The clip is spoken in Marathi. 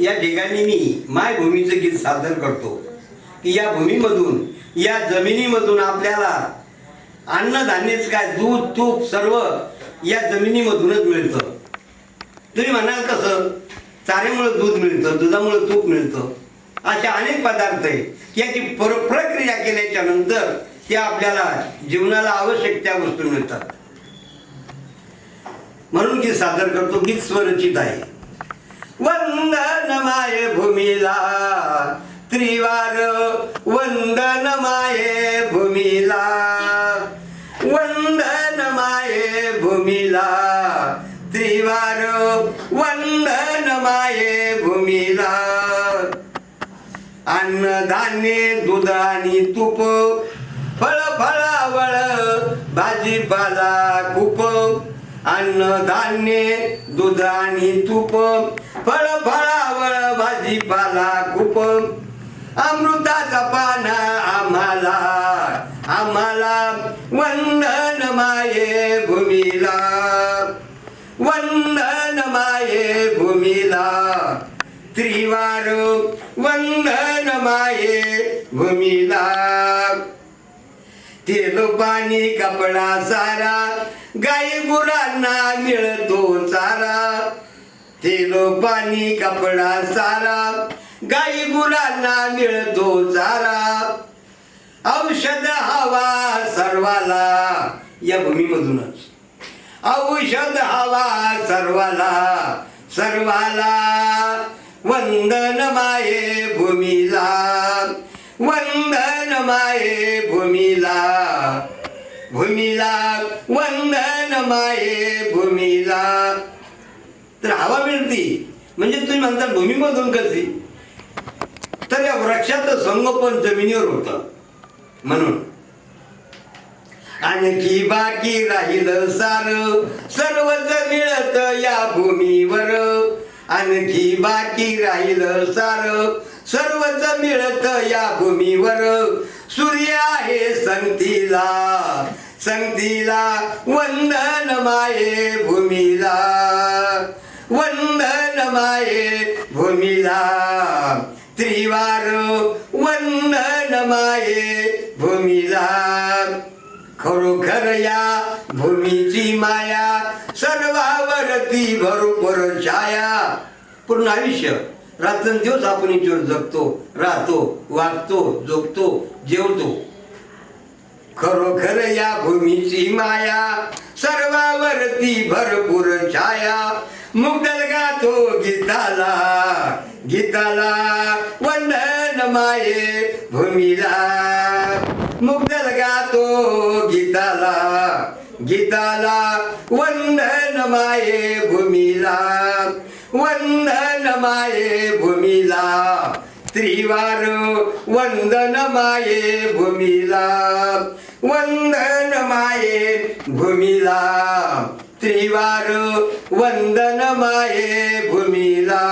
या ठिकाणी मी मायभूमीचं गीत सादर करतो. की या भूमीमधून या जमिनीमधून आपल्याला अन्नधान्यच काय दूध तूप सर्व या जमिनीमधूनच मिळतं. तुम्ही म्हणाल कसं चाऱ्यामुळं दूध मिळतं दुधामुळं तूप मिळतं. अशा अनेक पदार्थ आहे याची पर प्रक्रिया केल्याच्यानंतर त्या आपल्याला जीवनाला आवश्यक त्या वस्तू मिळतात. म्हणून गीत सादर करतो. गीत स्वरचित आहे. वंदन माये भूमीला. त्रिवार वंदन माये भूमीला. वंदन माये भूमीला. त्रिवार वंदन माये भूमीला. अन्नधान्य दूध आणि तूप फळ फळावळ भाजीपाला खूप अन्नधान्य दूध आणि तूप फळ फळा भाजीपाला खूप अमृताचा पाना आम्हाला आम्हाला वंदन माये भूमीला. वंदन माये भूमीला. त्रिवार वंदन माये भूमीला. तेल पाणी कपडा सारा गाई गुरांना मिळतो चारा. तेलो पाणी कपडा सारा. गाई गुरांना मिळतो चारा. औषध हवा सर्वाला. या भूमीमधूनच. औषध हवा सर्वाला. सर्वाला. वंदन माये भूमीला. वंदन माये भूमीला. भूमीला. वंदन माये भूमीला. तर हवा मिळती. म्हणजे तुम्ही म्हणता भूमीमधून कशी तर या वृक्षाचं संगोपन जमिनीवर होतं. म्हणून. आणखी बाकी राहिलं सार. सर्वच मिळत या भूमीवर. आणखी बाकी राहिलं सार. सर्वच मिळत या भूमीवर. सूर्य आहे संगतीला. संगतीला वंदन माये माये भूमिला. त्रिवार वंदन माये भूमिला. खरोखर या भूमीची माया सर्वावरती भरपूर छाया. पूर्ण आयुष्य रात्रंदिवस आपण हिच्यावर जगतो राहतो वागतो जोगतो जेवतो. खरोखर या भूमीची माया सर्वावरती भरपूर छाया. मुग्धल गातो गीताला. गीताला वंदन माये भूमीला. मुग्धल गातो गीताला. गीताला वंदन माये भूमीला. वंदन माये भूमीला. त्रिवार वंदन माये भूमीला. वंदन माये भूमीला. त्रिवार वंदन माये भूमीला।